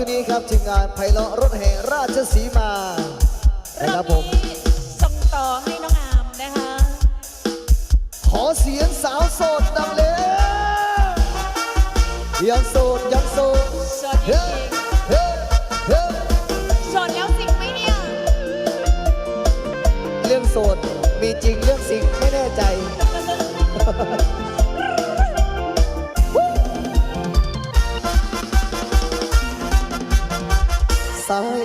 ช่วงนี้ครับทีมงานไพเราะรถแห่ราชสีมานะครับผม ส่งต่อให้น้องอามนะคะ ขอเสียงสาวโสดดังเลยยังโสดยังโสดสวัสดีเฮ้เฮ้เฮ้สดแล้วสิงไหมเนี่ย เรื่องโสดมีจริงเรื่องสิงไม่แน่ใจ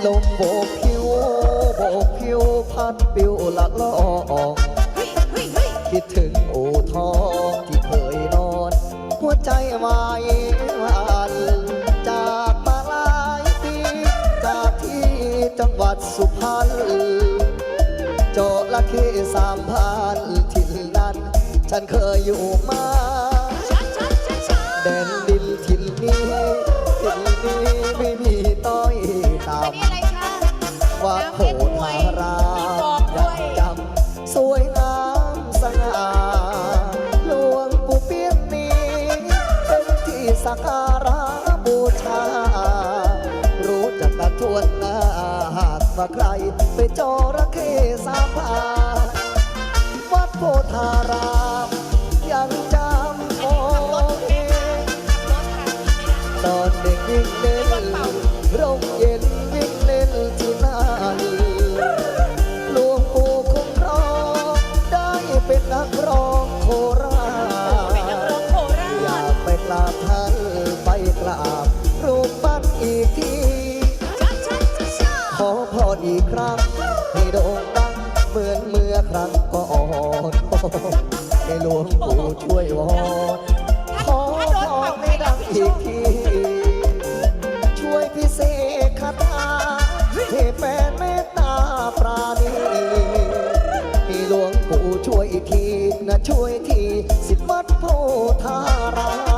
ลมโบกผิวโบกผิวพัดปิวละลอเฮ้ยเฮ้ยเฮ้ยคิดถึงโอทองที่เคยนอน หัวใจวายวันจากมาหลายปีจากที่จังหวัดสุพรรณโจละเข้สามพันที่นั้น ฉันเคยอยู่มาช้าช้าช้าช้าแดนดินถิ่นนี้ถิ่นนี้ไม่มี บูชา รู้จักตะทวนหน้าหากว่าใครไปจอระเข้สาพาวัดโพธารามยังจำโอเอตอนเด็กวิ่งเล่ กที ขอพรอีกครั้งให้โด่งดังเหมือนเมื่อครั้งก่อนให้หลวงปู่ช่วยวอนขอพรให้ดังอีกที ช่วยพิเศษคาถาให้แฟนเมตตาปราณีให้หลวงปู่ช่วยอีกทีนะช่วยทีสิทธิ์วัดโพธาราม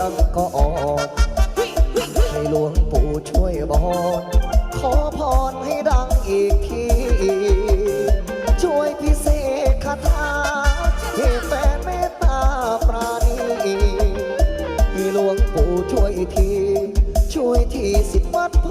รั้งก็ออกให้หลวงปู่ช่วยบอกขอพรให้ดังอีกที ช่วยพิเศษคาถาให้แฟนเมตตาปราณีให้หลวงปู่ช่วยที ช่วยทีสิบวัดโพ